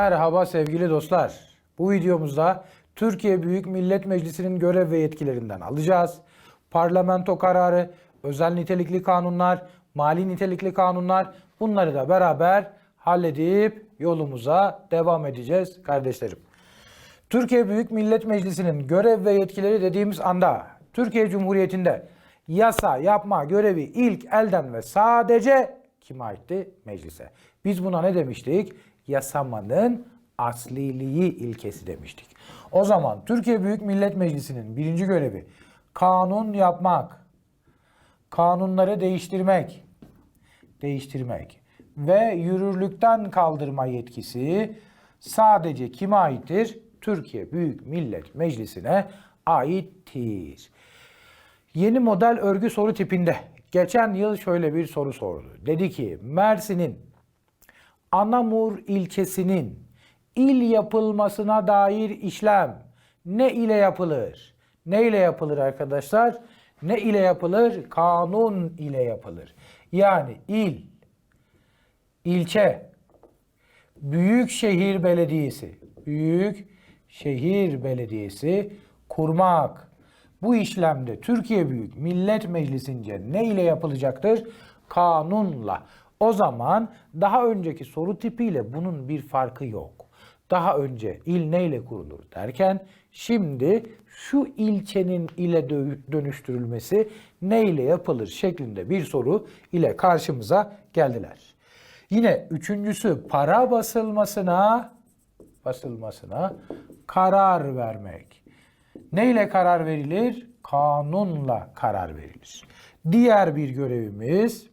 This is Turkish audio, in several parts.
Merhaba sevgili dostlar. Bu videomuzda Türkiye Büyük Millet Meclisi'nin görev ve yetkilerinden alacağız. Parlamento kararı, özel nitelikli kanunlar, mali nitelikli kanunlar bunları da beraber halledip yolumuza devam edeceğiz kardeşlerim. Türkiye Büyük Millet Meclisi'nin görev ve yetkileri dediğimiz anda Türkiye Cumhuriyeti'nde yasa yapma görevi ilk elden ve sadece kime aitti? Meclise. Biz buna ne demiştik? Yasamanın asliliği ilkesi demiştik. O zaman Türkiye Büyük Millet Meclisi'nin birinci görevi kanun yapmak, kanunları değiştirmek, değiştirmek ve yürürlükten kaldırma yetkisi sadece kime aittir? Türkiye Büyük Millet Meclisi'ne aittir. Yeni model örgü soru tipinde geçen yıl şöyle bir soru sordu. Dedi ki Mersin'in Anamur ilçesinin il yapılmasına dair işlem ne ile yapılır? Ne ile yapılır arkadaşlar? Ne ile yapılır? Kanun ile yapılır. Yani il, ilçe, Büyükşehir Belediyesi, Büyükşehir Belediyesi kurmak. Bu işlemde Türkiye Büyük Millet Meclisi'nce ne ile yapılacaktır? Kanunla. O zaman daha önceki soru tipiyle bunun bir farkı yok. Daha önce il neyle kurulur derken şimdi şu ilçenin ile dö- dönüştürülmesi neyle yapılır şeklinde bir soru ile karşımıza geldiler. Yine üçüncüsü para basılmasına basılmasına karar vermek. Neyle karar verilir? Kanunla karar verilir. Diğer bir görevimiz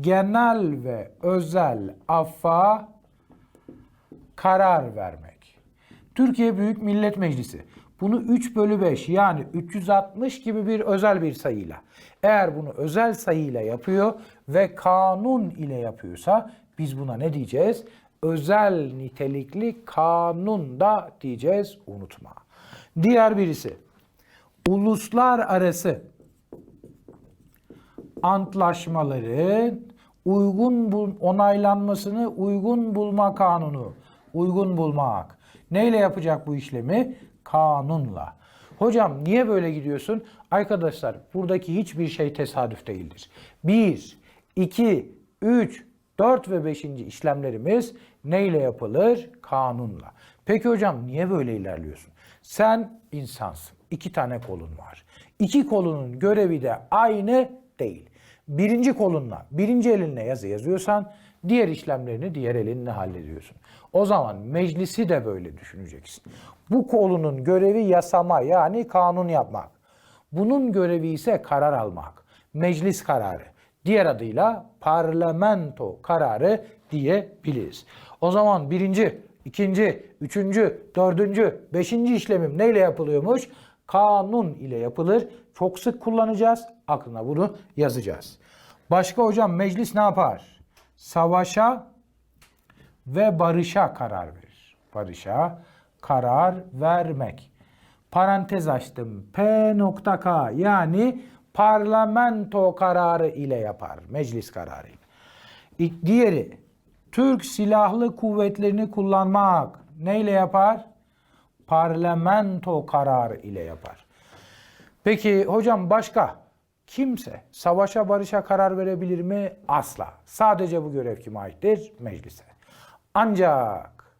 genel ve özel affa karar vermek. Türkiye Büyük Millet Meclisi bunu 3 bölü 5 yani 360 gibi bir özel bir sayıyla eğer bunu özel sayıyla yapıyor ve kanun ile yapıyorsa biz buna ne diyeceğiz? Özel nitelikli kanun da diyeceğiz unutma. Diğer birisi uluslararası antlaşmaların uygun bul onaylanmasını uygun bulma kanunu. Uygun bulmak. Neyle yapacak bu işlemi? Kanunla. Hocam niye böyle gidiyorsun? Arkadaşlar buradaki hiçbir şey tesadüf değildir. 1, 2, 3, 4 ve 5. işlemlerimiz neyle yapılır? Kanunla. Peki hocam niye böyle ilerliyorsun? Sen insansın. İki tane kolun var. İki kolunun görevi de aynı değil. Birinci kolunla, birinci elinle yazı yazıyorsan diğer işlemlerini diğer elinle hallediyorsun. O zaman meclisi de böyle düşüneceksin. Bu kolunun görevi yasama yani kanun yapmak. Bunun görevi ise karar almak. Meclis kararı. Diğer adıyla parlamento kararı diyebiliriz. O zaman birinci, ikinci, üçüncü, dördüncü, beşinci işlemim neyle yapılıyormuş? Kanun ile yapılır. Çok sık kullanacağız. Aklına bunu yazacağız. Başka hocam meclis ne yapar? Savaşa ve barışa karar verir. Barışa karar vermek. Parantez açtım. P.K yani parlamento kararı ile yapar. Meclis kararı ile. Diğeri Türk Silahlı Kuvvetlerini kullanmak neyle yapar? Parlamento kararı ile yapar. Peki hocam başka kimse savaşa barışa karar verebilir mi? Asla. Sadece bu görev kime aittir? Meclise. Ancak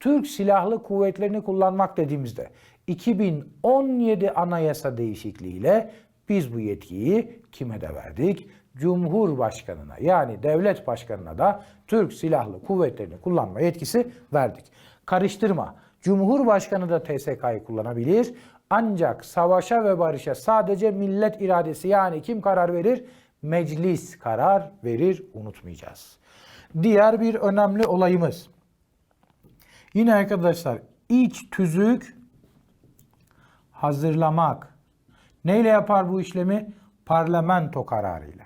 Türk Silahlı Kuvvetlerini kullanmak dediğimizde 2017 anayasa değişikliğiyle biz bu yetkiyi kime de verdik? Cumhurbaşkanına yani devlet başkanına da Türk Silahlı Kuvvetlerini kullanma yetkisi verdik. Karıştırma. Cumhurbaşkanı da TSK'yı kullanabilir. Ancak savaşa ve barışa sadece millet iradesi yani kim karar verir? Meclis karar verir unutmayacağız. Diğer bir önemli olayımız. Yine arkadaşlar iç tüzük hazırlamak. Neyle yapar bu işlemi? Parlamento kararıyla.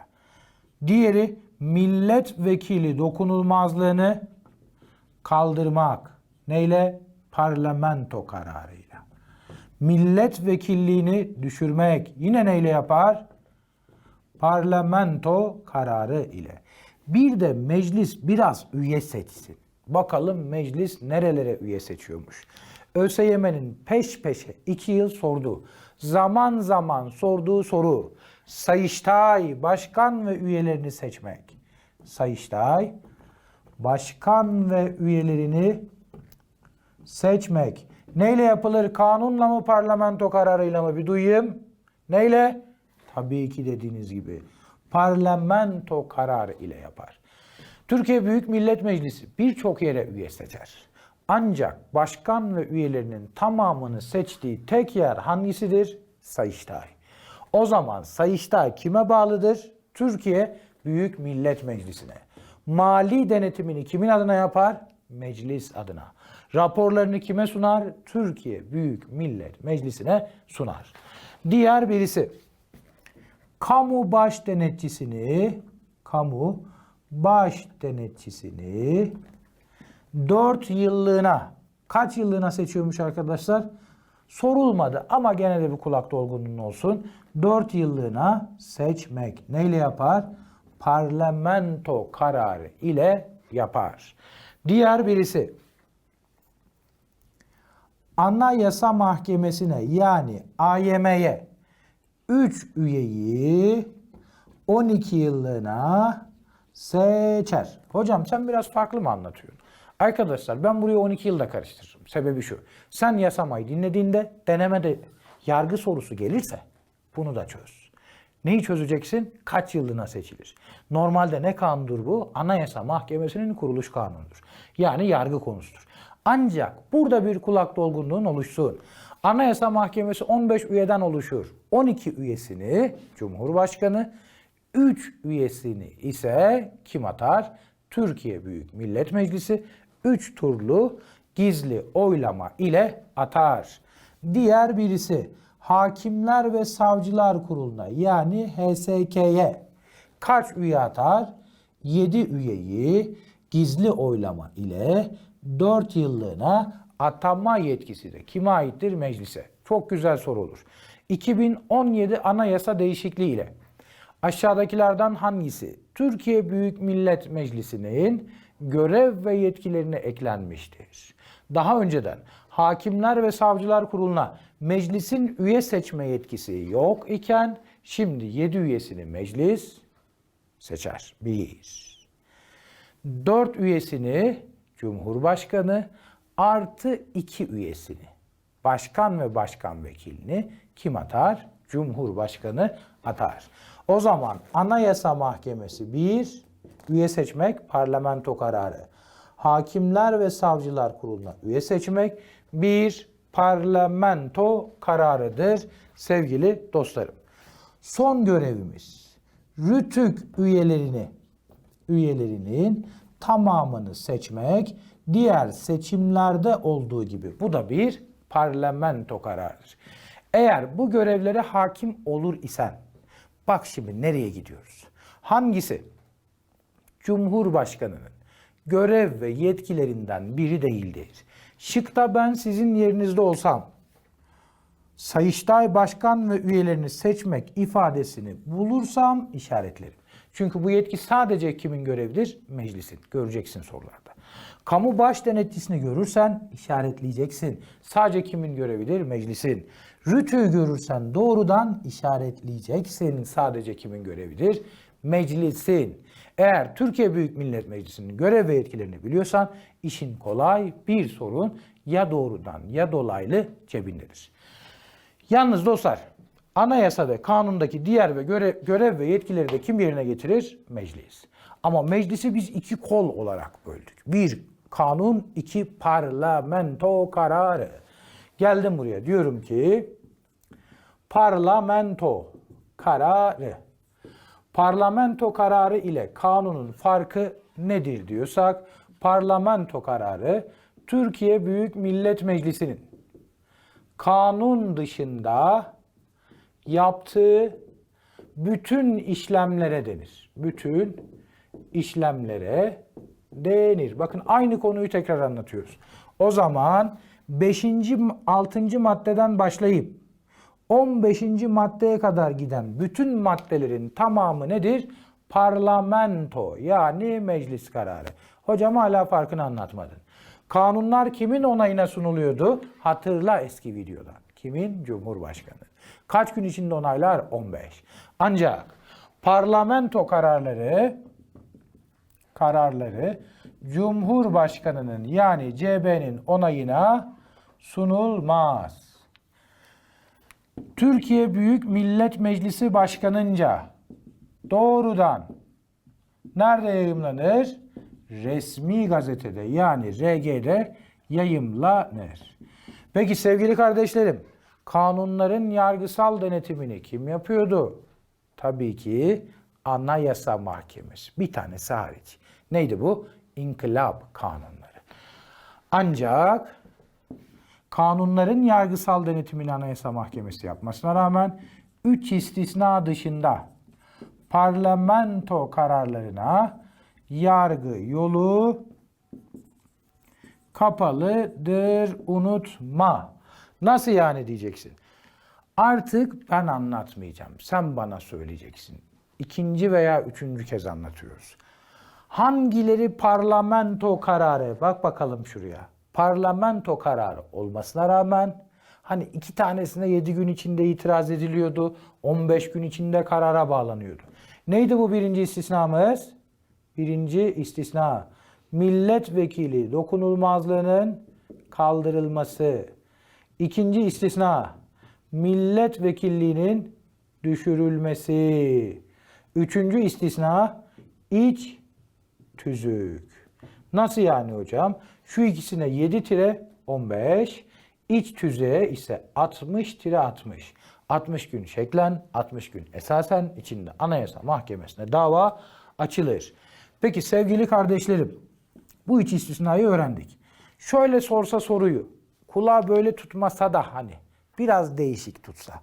Diğeri milletvekili dokunulmazlığını kaldırmak. Neyle? Parlamento kararıyla. Milletvekilliğini düşürmek. Yine neyle yapar? Parlamento kararı ile. Bir de meclis biraz üye seçsin. Bakalım meclis nerelere üye seçiyormuş. ÖSYM'nin peş peşe iki yıl sorduğu, zaman zaman sorduğu soru Sayıştay başkan ve üyelerini seçmek. Sayıştay başkan ve üyelerini seçmek. Neyle yapılır? Kanunla mı parlamento kararıyla mı? Bir duyayım. Neyle? Tabii ki dediğiniz gibi parlamento kararı ile yapar. Türkiye Büyük Millet Meclisi birçok yere üye seçer. Ancak başkan ve üyelerinin tamamını seçtiği tek yer hangisidir? Sayıştay. O zaman Sayıştay kime bağlıdır? Türkiye Büyük Millet Meclisi'ne. Mali denetimini kimin adına yapar? Meclis adına. Raporlarını kime sunar? Türkiye Büyük Millet Meclisi'ne sunar. Diğer birisi kamu baş denetçisini kamu baş denetçisini 4 yıllığına kaç yıllığına seçiyormuş arkadaşlar? Sorulmadı ama gene de bir kulak dolgunluğun olsun. 4 yıllığına seçmek neyle yapar? Parlamento kararı ile yapar. Diğer birisi Anayasa Mahkemesi'ne yani AYM'ye 3 üyeyi 12 yıllığına seçer. Hocam sen biraz farklı mı anlatıyorsun? Arkadaşlar ben buraya 12 yılda karıştırırım. Sebebi şu. Sen yasamayı dinlediğinde denemede yargı sorusu gelirse bunu da çöz. Neyi çözeceksin? Kaç yıllığına seçilir? Normalde ne kanundur bu? Anayasa Mahkemesi'nin kuruluş kanunudur. Yani yargı konusudur. Ancak burada bir kulak dolgunluğun oluşsun. Anayasa Mahkemesi 15 üyeden oluşur. 12 üyesini Cumhurbaşkanı, 3 üyesini ise kim atar? Türkiye Büyük Millet Meclisi 3 turlu gizli oylama ile atar. Diğer birisi Hakimler ve Savcılar Kurulu'na yani HSK'ye kaç üye atar? 7 üyeyi gizli oylama ile 4 yıllığına atama yetkisi de kime aittir? Meclise. Çok güzel soru olur. 2017 anayasa değişikliği ile aşağıdakilerden hangisi Türkiye Büyük Millet Meclisi'nin görev ve yetkilerine eklenmiştir? Daha önceden Hakimler ve Savcılar Kurulu'na meclisin üye seçme yetkisi yok iken şimdi 7 üyesini meclis seçer. 1. 4 üyesini Cumhurbaşkanı artı 2 üyesini başkan ve başkan vekilini kim atar? Cumhurbaşkanı atar. O zaman Anayasa Mahkemesi 1 üye seçmek parlamento kararı. Hakimler ve Savcılar Kurulu'na üye seçmek bir parlamento kararıdır sevgili dostlarım. Son görevimiz RÜTÜK üyelerini üyelerinin tamamını seçmek diğer seçimlerde olduğu gibi bu da bir parlamento kararıdır. Eğer bu görevlere hakim olur isen bak şimdi nereye gidiyoruz? Hangisi Cumhurbaşkanının görev ve yetkilerinden biri değildir? Şıkta ben sizin yerinizde olsam Sayıştay Başkan ve üyelerini seçmek ifadesini bulursam işaretlerim. Çünkü bu yetki sadece kimin görevidir? Meclisin. Göreceksin sorularda. Kamu baş denetçisini görürsen işaretleyeceksin. Sadece kimin görevidir? Meclisin. Rütü'yü görürsen doğrudan işaretleyeceksin. Sadece kimin görevidir? Meclisin. Eğer Türkiye Büyük Millet Meclisi'nin görev ve yetkilerini biliyorsan işin kolay bir sorun ya doğrudan ya dolaylı cebindedir. Yalnız dostlar anayasa ve kanundaki diğer ve görev, görev ve yetkileri de kim yerine getirir? Meclis. Ama meclisi biz iki kol olarak böldük. Bir kanun, iki parlamento kararı. Geldim buraya diyorum ki parlamento kararı. Parlamento kararı ile kanunun farkı nedir diyorsak parlamento kararı Türkiye Büyük Millet Meclisi'nin kanun dışında yaptığı bütün işlemlere denir. Bütün işlemlere denir. Bakın aynı konuyu tekrar anlatıyoruz. O zaman 5. 6. maddeden başlayıp 15. maddeye kadar giden bütün maddelerin tamamı nedir? Parlamento yani meclis kararı. Hocam hala farkını anlatmadın. Kanunlar kimin onayına sunuluyordu? Hatırla eski videodan. Kimin? Cumhurbaşkanı. Kaç gün içinde onaylar? 15. Ancak parlamento kararları kararları Cumhurbaşkanının yani CB'nin onayına sunulmaz. Türkiye Büyük Millet Meclisi Başkanınca doğrudan nerede yayımlanır? Resmi gazetede yani RG'de yayımlanır. Peki sevgili kardeşlerim, kanunların yargısal denetimini kim yapıyordu? Tabii ki Anayasa Mahkemesi. Bir tanesi hariç. Neydi bu? İnkılap kanunları. Ancak kanunların yargısal denetimini Anayasa Mahkemesi yapmasına rağmen 3 istisna dışında parlamento kararlarına yargı yolu kapalıdır unutma. Nasıl yani diyeceksin. Artık ben anlatmayacağım. Sen bana söyleyeceksin. İkinci veya üçüncü kez anlatıyoruz. Hangileri parlamento kararı? Bak bakalım şuraya. Parlamento kararı olmasına rağmen hani iki tanesine 7 gün içinde itiraz ediliyordu. 15 gün içinde karara bağlanıyordu. Neydi bu birinci istisnamız? Birinci istisna. Milletvekili dokunulmazlığının kaldırılması. İkinci istisna. Milletvekilliğinin düşürülmesi. Üçüncü istisna iç tüzük. Nasıl yani hocam? Şu ikisine 7 tire 15, iç tüzüğe ise 60 tire 60. 60 gün şeklen, 60 gün esasen içinde Anayasa Mahkemesi'ne dava açılır. Peki sevgili kardeşlerim, bu üç istisnayı öğrendik. Şöyle sorsa soruyu, kulağı böyle tutmasa da hani biraz değişik tutsa.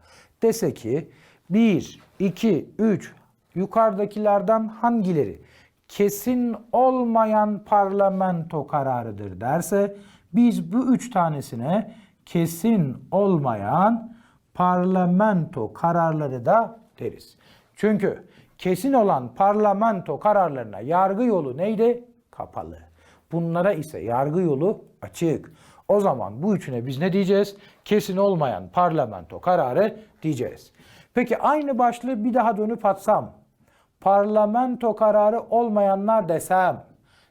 Dese ki 1, 2, 3 yukarıdakilerden hangileri kesin olmayan parlamento kararıdır derse biz bu üç tanesine kesin olmayan parlamento kararları da deriz. Çünkü kesin olan parlamento kararlarına yargı yolu neydi? Kapalı. Bunlara ise yargı yolu açık. O zaman bu üçüne biz ne diyeceğiz? Kesin olmayan parlamento kararı diyeceğiz. Peki aynı başlığı bir daha dönüp atsam, parlamento kararı olmayanlar desem,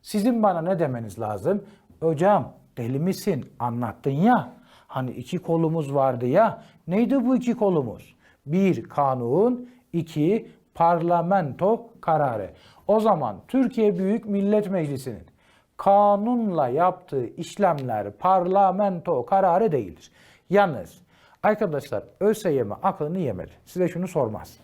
sizin bana ne demeniz lazım? Hocam deli misin? Anlattın ya. Hani iki kolumuz vardı ya. Neydi bu iki kolumuz? Bir kanun, iki parlamento kararı. O zaman Türkiye Büyük Millet Meclisi'nin kanunla yaptığı işlemler parlamento kararı değildir. Yalnız arkadaşlar ÖSYM aklını yemedi. Size şunu sormaz.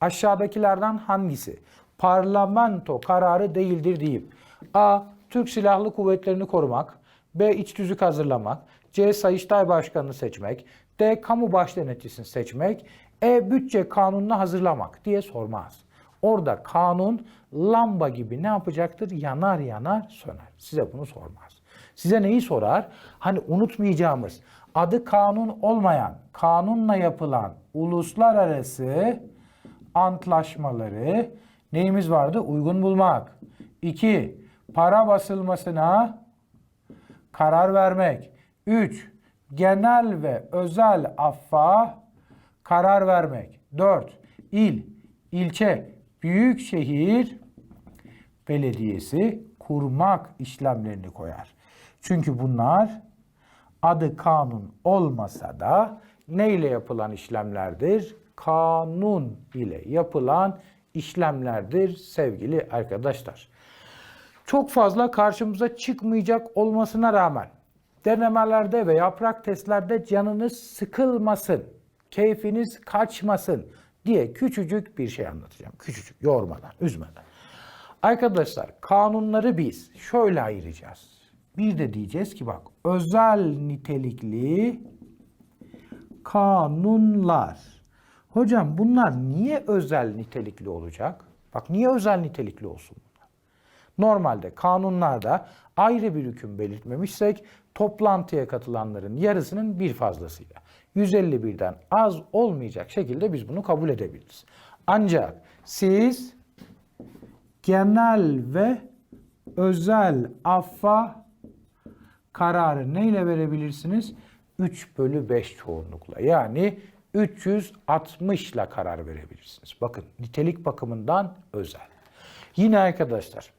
Aşağıdakilerden hangisi parlamento kararı değildir deyip A. Türk Silahlı Kuvvetlerini korumak B. İç tüzük hazırlamak C. Sayıştay Başkanı'nı seçmek D. Kamu baş denetçisini seçmek E. Bütçe kanununu hazırlamak diye sormaz. Orada kanun lamba gibi ne yapacaktır? Yanar yanar söner. Size bunu sormaz. Size neyi sorar? Hani unutmayacağımız adı kanun olmayan, kanunla yapılan uluslararası antlaşmaları neyimiz vardı? Uygun bulmak. İki, para basılmasına karar vermek. Üç, genel ve özel affa karar vermek. Dört, il, ilçe, büyükşehir belediyesi kurmak işlemlerini koyar. Çünkü bunlar adı kanun olmasa da neyle yapılan işlemlerdir? Kanun ile yapılan işlemlerdir sevgili arkadaşlar. Çok fazla karşımıza çıkmayacak olmasına rağmen denemelerde ve yaprak testlerde canınız sıkılmasın, keyfiniz kaçmasın diye küçücük bir şey anlatacağım. Küçücük, yormadan, üzmeden. Arkadaşlar kanunları biz şöyle ayıracağız. Bir de diyeceğiz ki bak özel nitelikli kanunlar. Hocam bunlar niye özel nitelikli olacak? Bak niye özel nitelikli olsun bunlar? Normalde kanunlarda ayrı bir hüküm belirtmemişsek toplantıya katılanların yarısının bir fazlasıyla 151'den az olmayacak şekilde biz bunu kabul edebiliriz. Ancak siz genel ve özel affa kararı neyle verebilirsiniz? 3 bölü 5 çoğunlukla. Yani 360 ile karar verebilirsiniz. Bakın nitelik bakımından özel. Yine arkadaşlar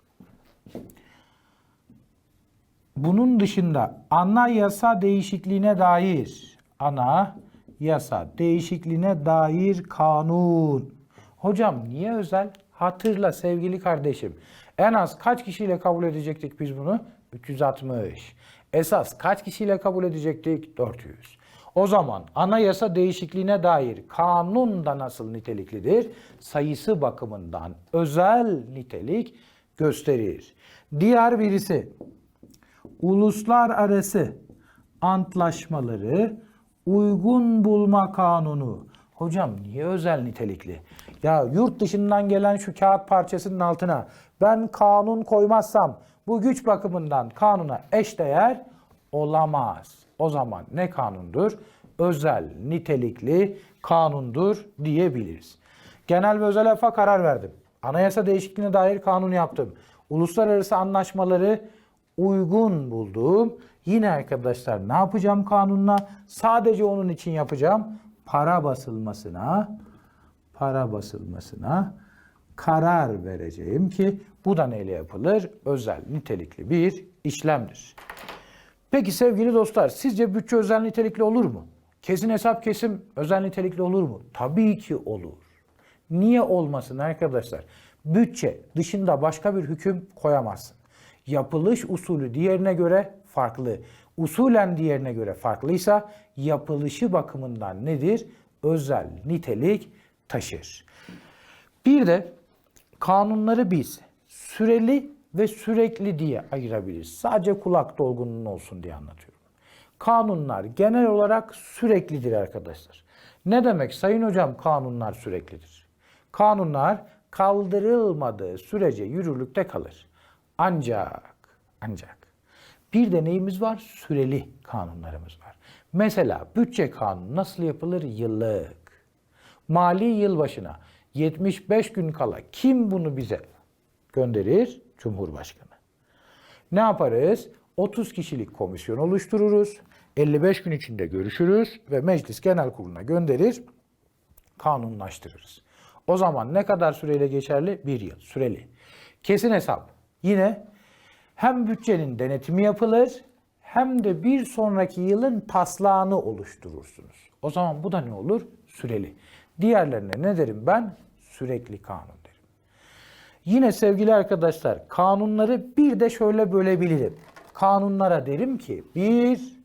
bunun dışında ana yasa değişikliğine dair ana yasa değişikliğine dair kanun. Hocam niye özel? Hatırla sevgili kardeşim. En az kaç kişiyle kabul edecektik biz bunu? 360. Esas kaç kişiyle kabul edecektik? 400. O zaman anayasa değişikliğine dair kanun da nasıl niteliklidir? Sayısı bakımından özel nitelik gösterir. Diğer birisi uluslararası antlaşmaları uygun bulma kanunu. Hocam niye özel nitelikli? Ya yurt dışından gelen şu kağıt parçasının altına ben kanun koymazsam bu güç bakımından kanuna eşdeğer olamaz. O zaman ne kanundur? Özel nitelikli kanundur diyebiliriz. Genel ve özel afa karar verdim. Anayasa değişikliğine dair kanun yaptım. Uluslararası anlaşmaları uygun buldum. Yine arkadaşlar ne yapacağım kanunla? Sadece onun için yapacağım. Para basılmasına, para basılmasına karar vereceğim ki bu da neyle yapılır? Özel nitelikli bir işlemdir. Peki sevgili dostlar sizce bütçe özel nitelikli olur mu? Kesin hesap kesim özel nitelikli olur mu? Tabii ki olur. Niye olmasın arkadaşlar? Bütçe dışında başka bir hüküm koyamazsın. Yapılış usulü diğerine göre farklı. Usulen diğerine göre farklıysa yapılışı bakımından nedir? Özel nitelik taşır. Bir de kanunları biz süreli ve sürekli diye ayırabiliriz. Sadece kulak dolgunluğun olsun diye anlatıyorum. Kanunlar genel olarak süreklidir arkadaşlar. Ne demek sayın hocam kanunlar süreklidir? Kanunlar kaldırılmadığı sürece yürürlükte kalır. Ancak ancak bir de neyimiz var? Süreli kanunlarımız var. Mesela bütçe kanunu nasıl yapılır? Yıllık. Mali yıl başına 75 gün kala kim bunu bize gönderir? Cumhurbaşkanı. Ne yaparız? 30 kişilik komisyon oluştururuz. 55 gün içinde görüşürüz ve meclis genel kuruluna gönderir. Kanunlaştırırız. O zaman ne kadar süreyle geçerli? Bir yıl süreli. Kesin hesap. Yine hem bütçenin denetimi yapılır hem de bir sonraki yılın taslağını oluşturursunuz. O zaman bu da ne olur? Süreli. Diğerlerine ne derim ben? Sürekli kanun derim. Yine sevgili arkadaşlar kanunları bir de şöyle bölebilirim. Kanunlara derim ki bir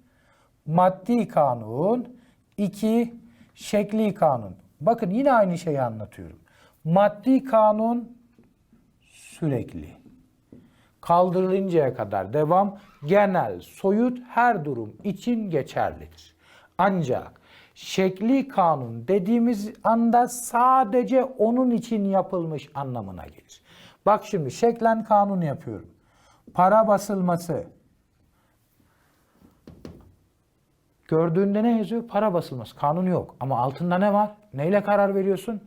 maddi kanun, iki şekli kanun. Bakın yine aynı şeyi anlatıyorum. Maddi kanun sürekli. Kaldırılıncaya kadar devam genel, soyut her durum için geçerlidir. Ancak şekli kanun dediğimiz anda sadece onun için yapılmış anlamına gelir. Bak şimdi şeklen kanun yapıyorum. Para basılması. Gördüğünde ne yazıyor? Para basılması. Kanun yok. Ama altında ne var? Neyle karar veriyorsun?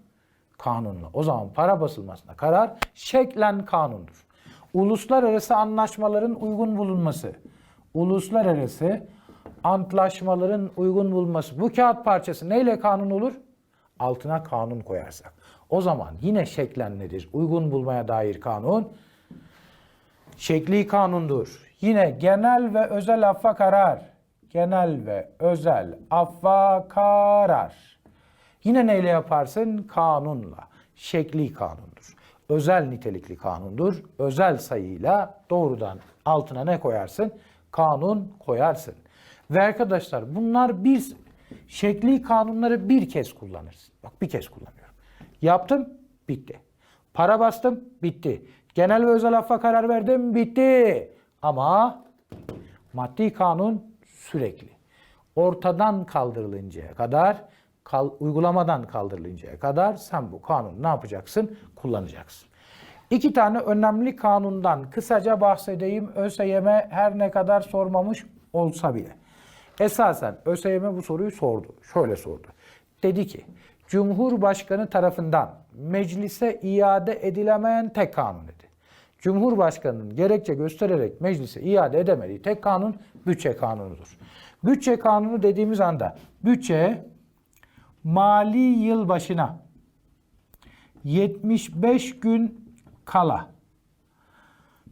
Kanunla. O zaman para basılmasına karar şeklen kanundur. Uluslararası anlaşmaların uygun bulunması. Uluslararası antlaşmaların uygun bulunması. Bu kağıt parçası neyle kanun olur? Altına kanun koyarsak. O zaman yine şeklen nedir? Uygun bulmaya dair kanun şekli kanundur. Yine genel ve özel affa karar. Genel ve özel affa karar. Yine neyle yaparsın? Kanunla. Şekli kanundur. Özel nitelikli kanundur. Özel sayıyla doğrudan altına ne koyarsın? Kanun koyarsın. Ve arkadaşlar bunlar bir şekli kanunları bir kez kullanırsın. Bak bir kez kullanıyorum. Yaptım, bitti. Para bastım, bitti. Genel ve özel affa karar verdim, bitti. Ama maddi kanun sürekli. Ortadan kaldırılıncaya kadar, kal, uygulamadan kaldırılıncaya kadar sen bu kanunu ne yapacaksın? Kullanacaksın. İki tane önemli kanundan kısaca bahsedeyim. ÖSYM her ne kadar sormamış olsa bile. Esasen ÖSYM bu soruyu sordu. Şöyle sordu. Dedi ki, Cumhurbaşkanı tarafından meclise iade edilemeyen tek kanun dedi. Cumhurbaşkanının gerekçe göstererek meclise iade edemediği tek kanun bütçe kanunudur. Bütçe kanunu dediğimiz anda bütçe mali yıl başına 75 gün kala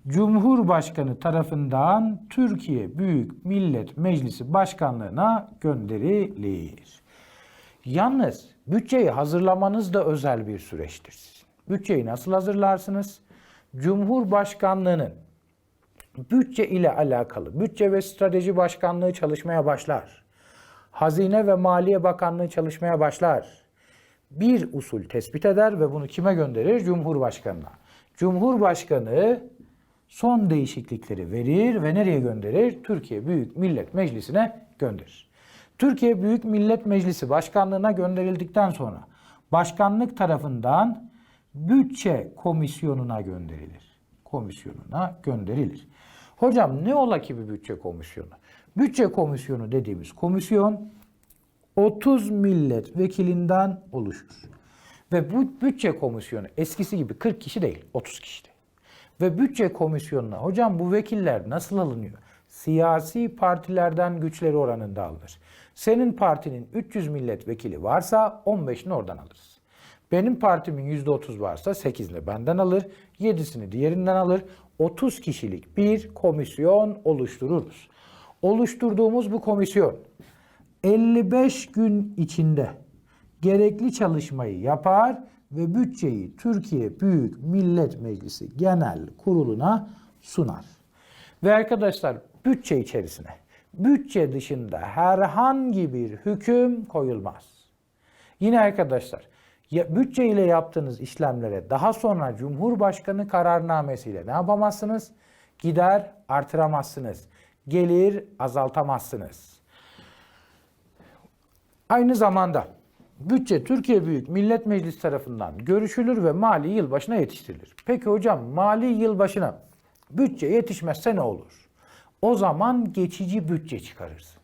Cumhurbaşkanı tarafından Türkiye Büyük Millet Meclisi Başkanlığına gönderilir. Yalnız bütçeyi hazırlamanız da özel bir süreçtir. sizin. Bütçeyi nasıl hazırlarsınız? Cumhurbaşkanlığının bütçe ile alakalı bütçe ve strateji başkanlığı çalışmaya başlar. Hazine ve Maliye Bakanlığı çalışmaya başlar. Bir usul tespit eder ve bunu kime gönderir? Cumhurbaşkanına. Cumhurbaşkanı son değişiklikleri verir ve nereye gönderir? Türkiye Büyük Millet Meclisi'ne gönderir. Türkiye Büyük Millet Meclisi başkanlığına gönderildikten sonra başkanlık tarafından bütçe komisyonuna gönderilir. Komisyonuna gönderilir. Hocam ne ola ki bir bütçe komisyonu? Bütçe komisyonu dediğimiz komisyon 30 milletvekilinden oluşur. Ve bu bütçe komisyonu eskisi gibi 40 kişi değil, 30 kişi değil. Ve bütçe komisyonuna hocam bu vekiller nasıl alınıyor? Siyasi partilerden güçleri oranında alınır. Senin partinin 300 milletvekili varsa 15'ini oradan alırız. Benim partimin %30 varsa 8'ini benden alır, 7'sini diğerinden alır. 30 kişilik bir komisyon oluştururuz. Oluşturduğumuz bu komisyon 55 gün içinde gerekli çalışmayı yapar ve bütçeyi Türkiye Büyük Millet Meclisi Genel Kurulu'na sunar. Ve arkadaşlar bütçe içerisine bütçe dışında herhangi bir hüküm koyulmaz. Yine arkadaşlar ya, bütçe ile yaptığınız işlemlere daha sonra Cumhurbaşkanı kararnamesiyle ne yapamazsınız? Gider artıramazsınız. Gelir azaltamazsınız. Aynı zamanda bütçe Türkiye Büyük Millet Meclisi tarafından görüşülür ve mali yıl başına yetiştirilir. Peki hocam mali yıl başına bütçe yetişmezse ne olur? O zaman geçici bütçe çıkarırsın.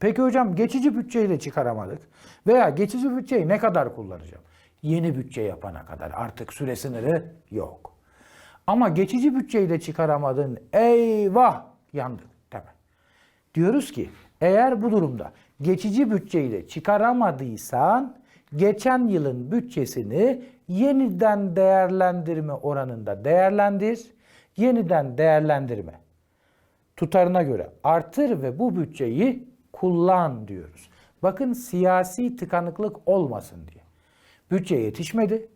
Peki hocam geçici bütçeyi de çıkaramadık. Veya geçici bütçeyi ne kadar kullanacağım? Yeni bütçe yapana kadar artık süre sınırı yok. Ama geçici bütçeyi de çıkaramadın. Eyvah yandık. Tabii. Diyoruz ki eğer bu durumda geçici bütçeyi de çıkaramadıysan geçen yılın bütçesini yeniden değerlendirme oranında değerlendir. Yeniden değerlendirme tutarına göre artır ve bu bütçeyi kullan diyoruz. Bakın siyasi tıkanıklık olmasın diye. Bütçe yetişmedi.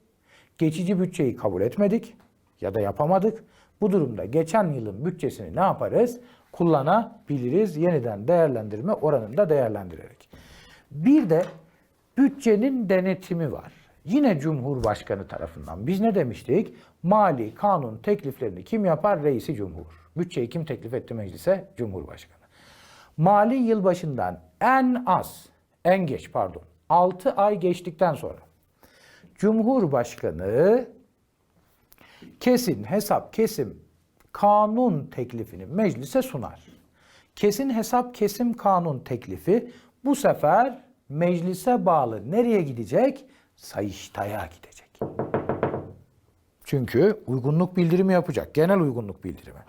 Geçici bütçeyi kabul etmedik ya da yapamadık. Bu durumda geçen yılın bütçesini ne yaparız? Kullanabiliriz yeniden değerlendirme oranında değerlendirerek. Bir de bütçenin denetimi var. Yine Cumhurbaşkanı tarafından. Biz ne demiştik? Mali kanun tekliflerini kim yapar? Reisi Cumhur. Bütçeyi kim teklif etti meclise? Cumhurbaşkanı. Mali yıl başından en az, en geç pardon, 6 ay geçtikten sonra Cumhurbaşkanı kesin hesap kesim kanun teklifini meclise sunar. Kesin hesap kesim kanun teklifi bu sefer meclise bağlı nereye gidecek? Sayıştay'a gidecek. Çünkü uygunluk bildirimi yapacak. Genel uygunluk bildirimi.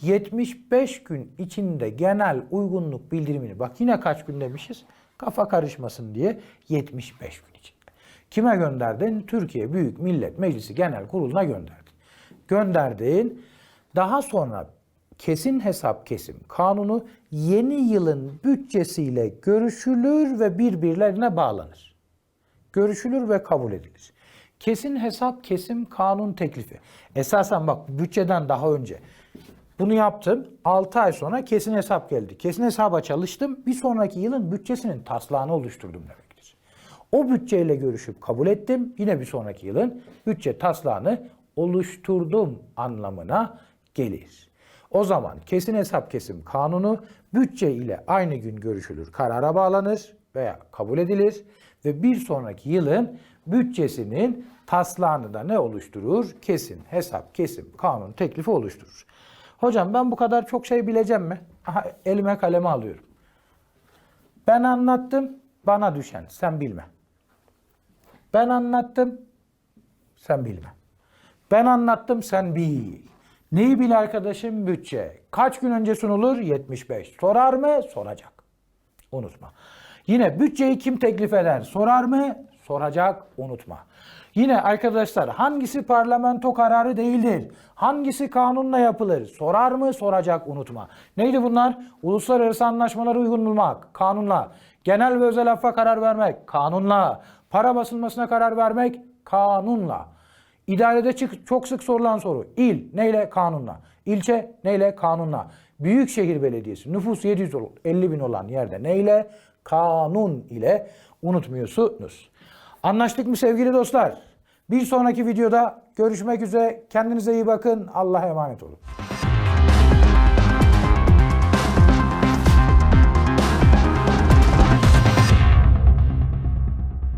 75 gün içinde genel uygunluk bildirimini bak yine kaç gün demişiz? Kafa karışmasın diye 75 gün içinde. Kime gönderdin? Türkiye Büyük Millet Meclisi Genel Kurulu'na gönderdin. Gönderdin. Daha sonra kesin hesap kesim kanunu yeni yılın bütçesiyle görüşülür ve birbirlerine bağlanır. Görüşülür ve kabul edilir. Kesin hesap kesim kanun teklifi. Esasen bak bütçeden daha önce bunu yaptım. 6 ay sonra kesin hesap geldi. Kesin hesaba çalıştım. Bir sonraki yılın bütçesinin taslağını oluşturdum demektir. O bütçeyle görüşüp kabul ettim. Yine bir sonraki yılın bütçe taslağını oluşturdum anlamına gelir. O zaman kesin hesap kesim kanunu bütçe ile aynı gün görüşülür, karara bağlanır veya kabul edilir ve bir sonraki yılın bütçesinin taslağını da ne oluşturur? Kesin hesap kesim kanun teklifi oluşturur. Hocam ben bu kadar çok şey bileceğim mi? Aha, elime kalemi alıyorum. Ben anlattım, bana düşen sen bilme. Ben anlattım, sen bilme. Ben anlattım sen bil. Neyi bil arkadaşım? Bütçe. Kaç gün önce sunulur? 75. Sorar mı? Soracak. Unutma. Yine bütçeyi kim teklif eder? Sorar mı? Soracak. Unutma. Yine arkadaşlar hangisi parlamento kararı değildir? Hangisi kanunla yapılır? Sorar mı? Soracak. Unutma. Neydi bunlar? Uluslararası anlaşmaları uygun bulmak. Kanunla. Genel ve özel affa karar vermek. Kanunla. Para basılmasına karar vermek. Kanunla. İdarede çık, çok sık sorulan soru. İl neyle? Kanunla. İlçe neyle? Kanunla. Büyükşehir Belediyesi nüfus 750 bin olan yerde neyle? Kanun ile unutmuyorsunuz. Anlaştık mı sevgili dostlar? Bir sonraki videoda görüşmek üzere. Kendinize iyi bakın. Allah'a emanet olun.